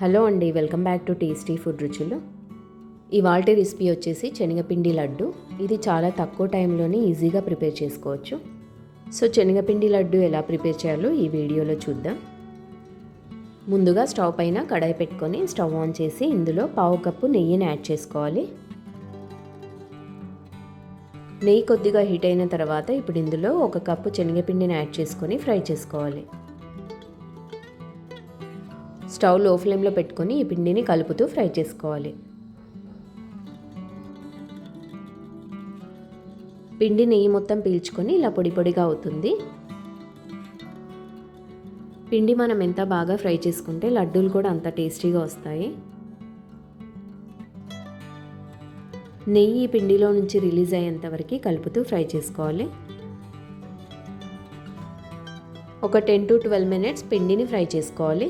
Hello అండి welcome back to tasty food రుచులు. ఇవాల్టి రెసిపీ వచ్చేసి శనగపిండి లడ్డు. ఇది చాలా తక్కువ టైంలోనే ఈజీగా ప్రిపేర్ చేసుకోవచ్చు. సో శనగపిండి లడ్డు ఎలా ప్రిపేర్ చేయాలో ఈ వీడియోలో చూద్దాం. ముందుగా స్టవ్ పైన కడాయి పెట్టుకొని స్టవ్ ఆన్ చేసి ఇందులో పావు కప్పు నెయ్యిని యాడ్ చేసుకోవాలి. నెయ్యి కొద్దిగా హీట్ అయిన తర్వాత ఇప్పుడు ఇందులో ఒక కప్పు శనగపిండిని యాడ్ చేసుకొని ఫ్రై చేసుకోవాలి. స్టవ్లో ఫ్లేమ్లో పెట్టుకొని ఈ పిండిని కలుపుతూ ఫ్రై చేసుకోవాలి. పిండి నెయ్యి మొత్తం పీల్చుకొని ఇలా పొడి పొడిగా అవుతుంది. పిండి మనం ఎంత బాగా ఫ్రై చేసుకుంటే లడ్డూలు కూడా అంత టేస్టీగా వస్తాయి. నెయ్యి పిండిలో నుంచి రిలీజ్ అయ్యేంత వరకు కలుపుతూ ఫ్రై చేసుకోవాలి. ఒక టెన్ టు ట్వెల్వ్ మినిట్స్ పిండిని ఫ్రై చేసుకోవాలి.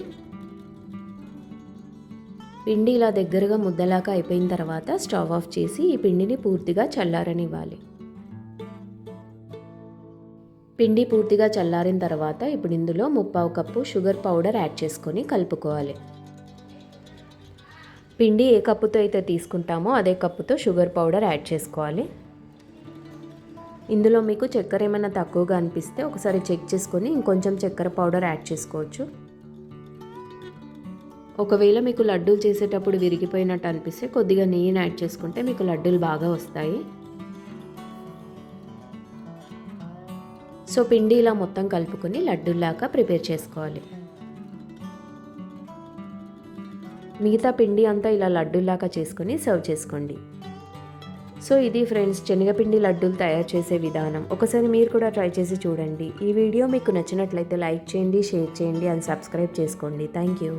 పిండి ఇలా దగ్గరగా ముద్దలాగా అయిపోయిన తర్వాత స్టవ్ ఆఫ్ చేసి ఈ పిండిని పూర్తిగా చల్లారనివ్వాలి. పిండి పూర్తిగా చల్లారిన తర్వాత ఇప్పుడు ఇందులో ముప్పావు కప్పు షుగర్ పౌడర్ యాడ్ చేసుకొని కలుపుకోవాలి. పిండి ఏ కప్పుతో అయితే తీసుకుంటామో అదే కప్పుతో షుగర్ పౌడర్ యాడ్ చేసుకోవాలి. ఇందులో మీకు చక్కెర ఏమైనా తక్కువగా అనిపిస్తే ఒకసారి చెక్ చేసుకొని ఇంకొంచెం చక్కెర పౌడర్ యాడ్ చేసుకోవచ్చు. ఒకవేళ మీకు లడ్డూలు చేసేటప్పుడు విరిగిపోయినట్టు అనిపిస్తే కొద్దిగా నెయ్యిని యాడ్ చేసుకుంటే మీకు లడ్డూలు బాగా వస్తాయి. సో పిండి ఇలా మొత్తం కలుపుకొని లడ్డూలాగా ప్రిపేర్ చేసుకోవాలి. మిగతా పిండి అంతా ఇలా లడ్డూలాగా చేసుకొని సర్వ్ చేసుకోండి. సో ఇది ఫ్రెండ్స్ శనగపిండి లడ్డూలు తయారు చేసే విధానం. ఒకసారి మీరు కూడా ట్రై చేసి చూడండి. ఈ వీడియో మీకు నచ్చినట్లయితే లైక్ చేయండి షేర్ చేయండి అండ్ సబ్స్క్రైబ్ చేసుకోండి. Thank you.